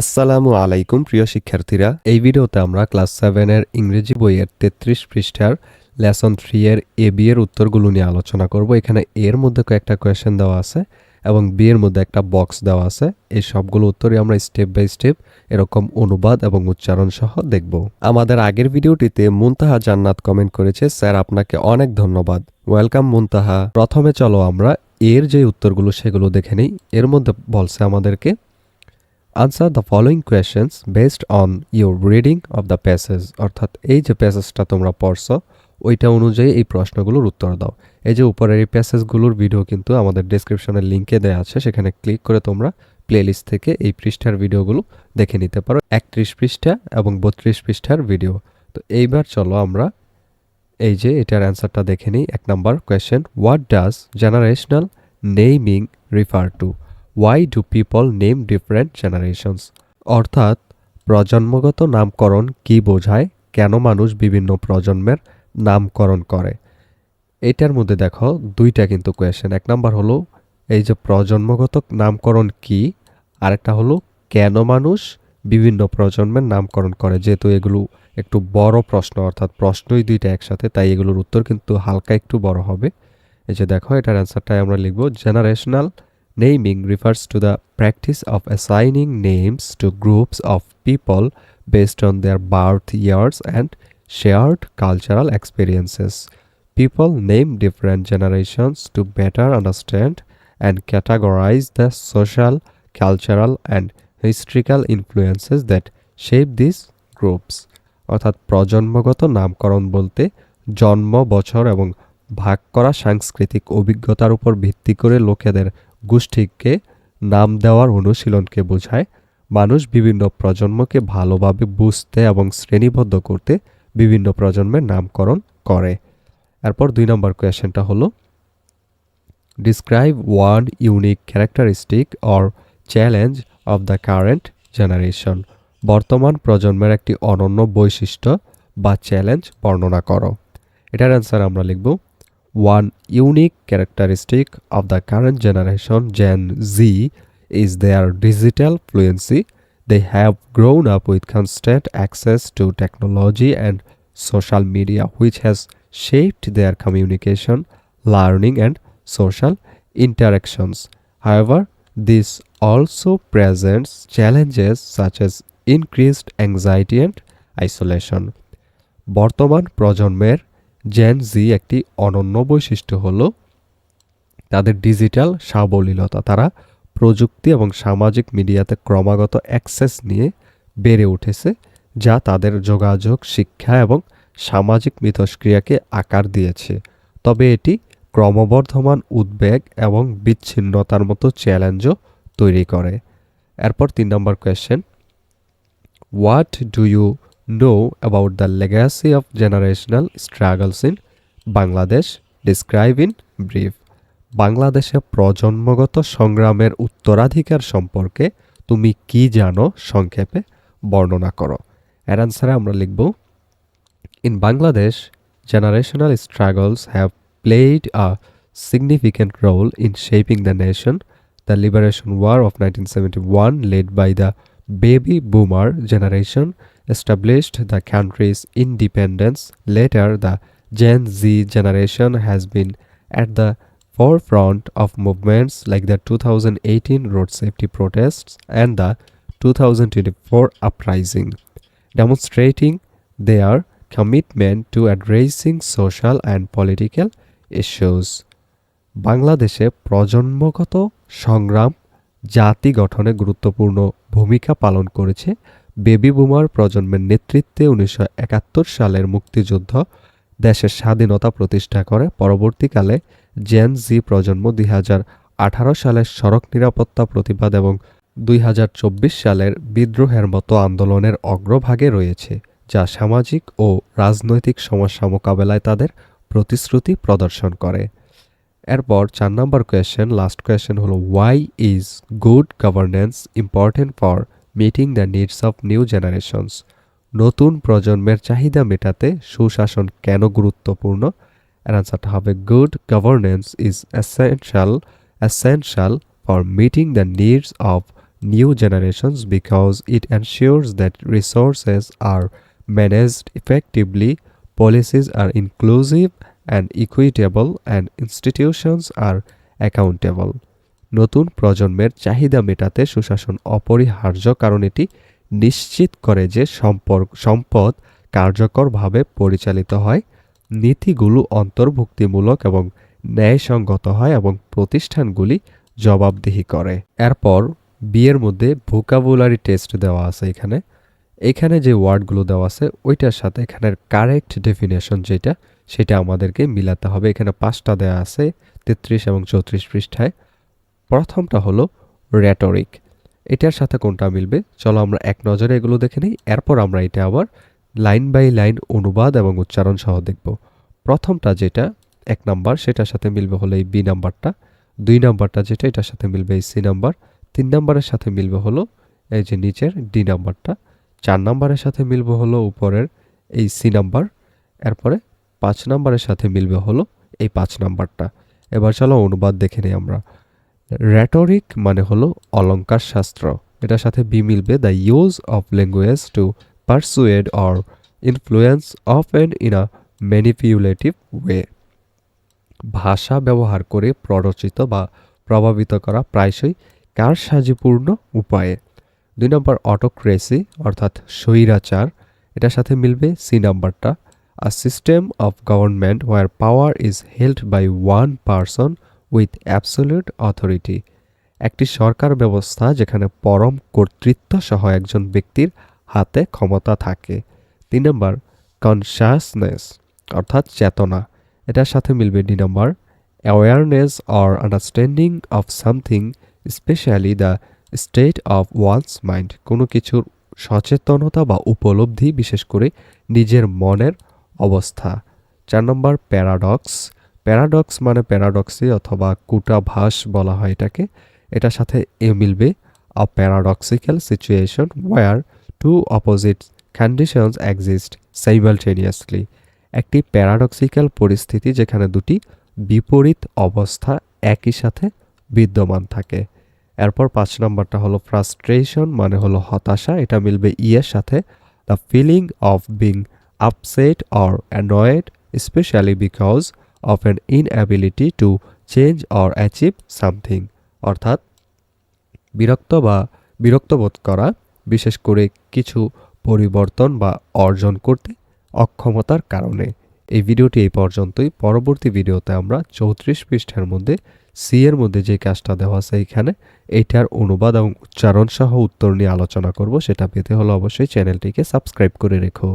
আসসালামু আলাইকুম, প্রিয় শিক্ষার্থীরা। এই ভিডিওতে আমরা ক্লাস সেভেনের ইংরেজি বইয়ের তেত্রিশ পৃষ্ঠার লেসন থ্রি এর এ, বি এর উত্তরগুলো নিয়ে আলোচনা করব। এখানে এর মধ্যে কয়েকটা কোয়েশ্চেন দেওয়া আছে এবং বি এর মধ্যে একটা বক্স দেওয়া আছে। এই সবগুলো উত্তরই আমরা স্টেপ বাই স্টেপ এরকম অনুবাদ এবং উচ্চারণ সহ দেখব। আমাদের আগের ভিডিওটিতে মুনতাহা জান্নাত কমেন্ট করেছে, স্যার, আপনাকে অনেক ধন্যবাদ। ওয়েলকাম মুনতাহা। প্রথমে চলো আমরা এর যে উত্তরগুলো সেগুলো দেখে নিই। এর মধ্যে বলছে আমাদেরকে answer the following questions based on your reading of the passage অর্থাৎ এই যে প্যাসেজটা তোমরা পড়ছো, ওইটা অনুযায়ী এই প্রশ্নগুলোর উত্তর দাও। এই যে উপরের এই প্যাসেজগুলোর ভিডিও কিন্তু আমাদের ডেসক্রিপশনের লিঙ্কে দেওয়া আছে, সেখানে ক্লিক করে তোমরা প্লেলিস্ট থেকে এই পৃষ্ঠার ভিডিওগুলো দেখে নিতে পারো। একত্রিশ পৃষ্ঠা এবং বত্রিশ পৃষ্ঠার ভিডিও তো এইবার চলো আমরা এই যে এটার অ্যান্সারটা দেখে নিই। এক নম্বর question what does generational naming refer to why do people name different generations অর্থাৎ, প্রজন্মগত নামকরণ কি বোঝায়? কেন মানুষ বিভিন্ন প্রজন্মের নামকরণ করে? এটার মধ্যে দেখো, দুইটা কিন্তু কোয়েশ্চেন এক নাম্বার হলো, এই যে প্রজন্মগত নামকরণ কি? আরেকটা হলো, কেন মানুষ বিভিন্ন প্রজন্মের নামকরণ করে? যেহেতু এগুলো একটু বড় প্রশ্ন, অর্থাৎ প্রশ্নই দুইটা একসাথে, তাই এগুলোর উত্তর কিন্তু হালকা একটু বড় হবে। এই যে দেখো, এটার অ্যান্সারটাই আমরা লিখব generational Naming refers to the practice of assigning names to groups of people based on their birth years and shared cultural experiences. People name different generations to better understand and categorize the social, cultural, and historical influences that shape these groups. অর্থাৎ প্রজন্মগত নামকরণ বলতে জন্ম বছর এবং ভাগ করা সাংস্কৃতিক অভিজ্ঞতার উপর ভিত্তি করে লোকেদের গোষ্ঠীকে নাম দেওয়ার অনুশীলনকে বোঝায়। মানুষ বিভিন্ন প্রজন্মকে ভালোভাবে বুঝতে এবং শ্রেণীবদ্ধ করতে বিভিন্ন প্রজন্মের নামকরণ করে। এরপর দুই নম্বর কোয়েশ্চেনটা হলো describe one unique characteristic or challenge of the current generation বর্তমান প্রজন্মের একটি অনন্য বৈশিষ্ট্য বা চ্যালেঞ্জ বর্ণনা করো। এটার অ্যান্সার আমরা লিখব One unique characteristic of the current generation, Gen Z, is their digital fluency. They have grown up with constant access to technology and social media, which has shaped their communication, learning, and social interactions. However, this also presents challenges such as increased anxiety and isolation. বর্তমান প্রজন্মের gen জি একটি অনন্য বৈশিষ্ট্য হল তাদের digital সাবলীলতা, তারা প্রযুক্তি এবং সামাজিক মিডিয়াতে ক্রমাগত অ্যাক্সেস নিয়ে বেড়ে উঠেছে, যা তাদের যোগাযোগ, শিক্ষা এবং সামাজিক মিথস্ক্রিয়াকে আকার দিয়েছে। তবে এটি ক্রমবর্ধমান উদ্বেগ এবং বিচ্ছিন্নতার মতো চ্যালেঞ্জও তৈরি করে। এরপর তিন নম্বর question what do you know about the legacy of generational struggles in Bangladesh describe in brief বাংলাদেশে প্রজন্মগত সংগ্রামের উত্তরাধিকার সম্পর্কে তুমি কি জানো সংক্ষেপে বর্ণনা করো এর আনসারে আমরা লিখব in Bangladesh generational struggles have played a significant role in shaping the nation. The Liberation War of 1971, led by the baby boomer generation, established the country's independence. Later, the Gen Z generation has been at the forefront of movements like the 2018 road safety protests and the 2024 uprising, demonstrating their commitment to addressing social and political issues. বাংলাদেশে প্রজন্মগত সংগ্রাম জাতি গঠনে গুরুত্বপূর্ণ ভূমিকা পালন করেছে baby বুমার প্রজন্মের নেতৃত্বে উনিশশো একাত্তর সালের মুক্তিযুদ্ধ দেশের স্বাধীনতা প্রতিষ্ঠা করে। পরবর্তীকালে জেন জি প্রজন্ম দুই সালের সড়ক নিরাপত্তা প্রতিবাদ এবং দুই হাজার চব্বিশ সালের বিদ্রোহের মতো আন্দোলনের অগ্রভাগে রয়েছে, যা সামাজিক ও রাজনৈতিক সমস্যা মোকাবেলায় তাদের প্রতিশ্রুতি প্রদর্শন করে। এরপর চার নম্বর কোয়েশ্চেন লাস্ট কোয়েশ্চেন হলো why is good governance important for meeting the needs of new generations নতুন প্রজন্মের চাহিদা মেটাতে সুশাসন কেন গুরুত্বপূর্ণ এর আনসারটা হবে good governance is essential essential for meeting the needs of new generations because it ensures that resources are managed effectively, policies are inclusive and equitable, and institutions are accountable. নতুন প্রজন্মের চাহিদা মেটাতে সুশাসন অপরিহার্য, কারণ এটি নিশ্চিত করে যে সম্পর্ক, সম্পদ কার্যকরভাবে পরিচালিত হয়, নীতিগুলো অন্তর্ভুক্তিমূলক এবং ন্যায়সঙ্গত হয় এবং প্রতিষ্ঠানগুলি জবাবদিহি করে। এরপর বিয়ের মধ্যে ভোকাবুলারি টেস্ট দেওয়া আছে এখানে। এখানে যে ওয়ার্ডগুলো দেওয়া আছে, ওইটার সাথে এখানের কারেক্ট ডেফিনেশন যেটা, সেটা আমাদেরকে মিলাতে হবে। এখানে পাঁচটা দেওয়া আছে, তেত্রিশ এবং চৌত্রিশ পৃষ্ঠায়। প্রথমটা হলো র্যাটরিক এটার সাথে কোনটা মিলবে? চলো আমরা এক নজরে এগুলো দেখে নিই, এরপর আমরা এটা আবার লাইন বাই লাইন অনুবাদ এবং উচ্চারণ সহ দেখব। প্রথমটা যেটা এক নাম্বার, সেটার সাথে মিলবে হলো এই বি নাম্বারটা, দুই নাম্বারটা যেটা, এটার সাথে মিলবে এই সি নাম্বার, তিন নাম্বারের সাথে মিলবে হলো এই যে নিচের ডি নাম্বারটা, চার নাম্বারের সাথে মিলবে হলো উপরের এই সি নাম্বার, এরপরে পাঁচ নাম্বারের সাথে মিলবে হলো এই পাঁচ নাম্বারটা। এবার চলো অনুবাদ দেখে নিই আমরা। র্যাটরিক মানে হলো অলঙ্কার শাস্ত্র। এটার সাথে বি মিলবে the use of language to persuade or influence of and in a manipulative way ভাষা ব্যবহার করে প্ররোচিত বা প্রভাবিত করা প্রায়শই কার সাজিপূর্ণ উপায়ে। দুই নম্বর অটোক্রেসি অর্থাৎ স্বৈরাচার। এটার সাথে মিলবে সি নাম্বারটা। A system of government where power is held by one person with absolute authority একটি সরকার ব্যবস্থা যেখানে পরম কর্তৃত্ব সহ একজন ব্যক্তির হাতে ক্ষমতা থাকে। তিন নম্বর কনসাসনেস অর্থাৎ চেতনা। এটার সাথে মিলবে D number awareness or understanding of something especially the state of one's mind কোনো কিছুর সচেতনতা বা উপলব্ধি বিশেষ করে নিজের মনের অবস্থা। চার নম্বর প্যারাডক্স প্যারাডক্স মানে প্যারাডক্সি অথবা কুটাভাস বলা হয় এটাকে। এটার সাথে এ মিলবে a paradoxical situation where two opposite conditions exist simultaneously একটি প্যারাডক্সিক্যাল পরিস্থিতি যেখানে দুটি বিপরীত অবস্থা একই সাথে বিদ্যমান থাকে। এরপর পাঁচ নম্বরটা হলো ফ্রাস্ট্রেশন মানে হলো হতাশা। এটা মিলবে ইয়ের সাথে। The feeling of being upset or annoyed especially because of an inability to change or achieve something অর্থাৎ বিরক্ত বা বিরক্ত বোধ করা, বিশেষ করে কিছু পরিবর্তন বা অর্জন করতে অক্ষমতার কারণে। এই ভিডিওটি এই পর্যন্তই। পরবর্তী ভিডিওতে আমরা চৌত্রিশ পৃষ্ঠার মধ্যে সি এর মধ্যে যে কাজটা দেওয়া আছে এখানে এইটার অনুবাদ এবং উচ্চারণ সহ উত্তর নিয়ে আলোচনা করব। সেটা পেতে হলে অবশ্যই চ্যানেলটিকে সাবস্ক্রাইব করে রেখো।